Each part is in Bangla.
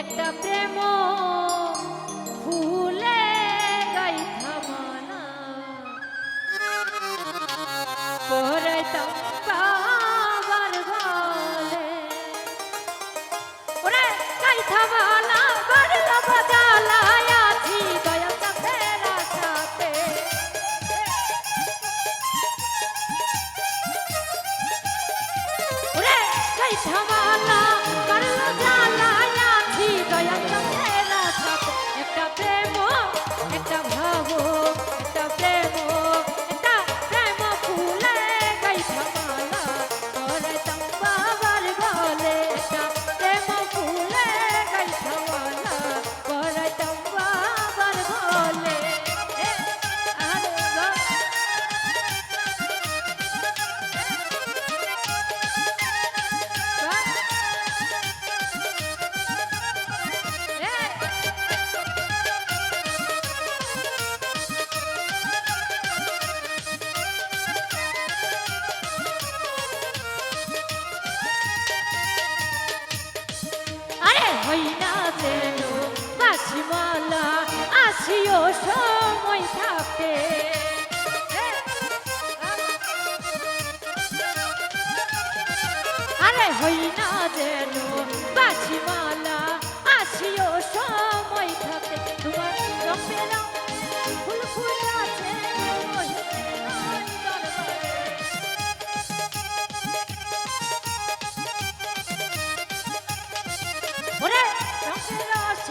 একটা প্রেম হইনা যেন মাছিমালা আসিও সময় থাকে। আরে হইনা যেন মাছিমালা আসিও সময় থাকে। তোমার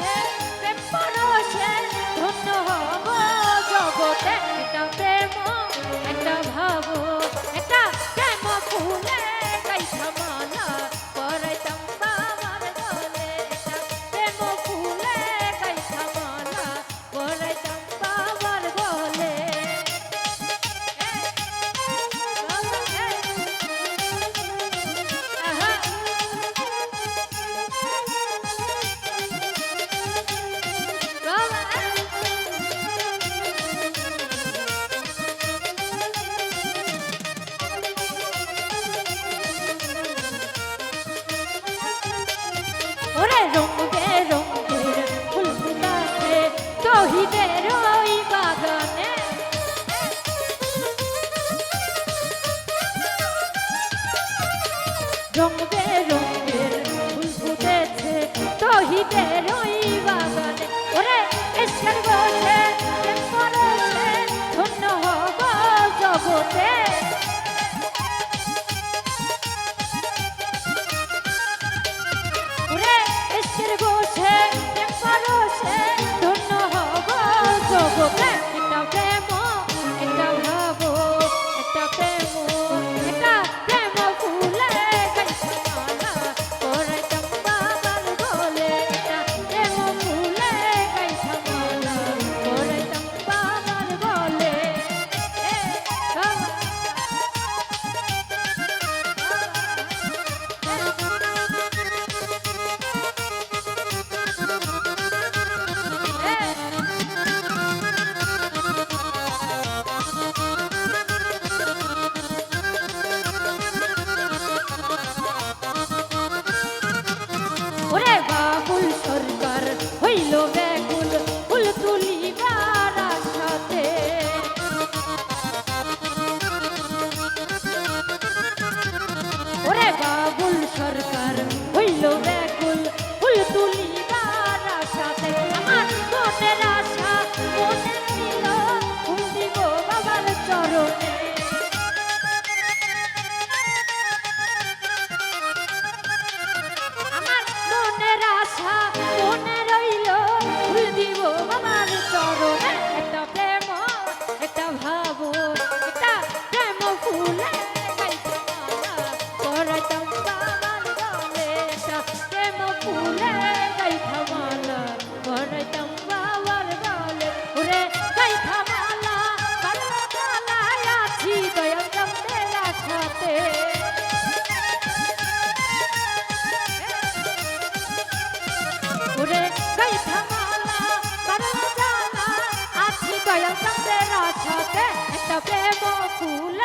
আছে রঙবে রঙবে ফুল ফুটেছে তহিদের ওই বাগানে ওরে ঈশ্বর বসে পাইলাম তাদের আশাতে একটা প্রেম ফুল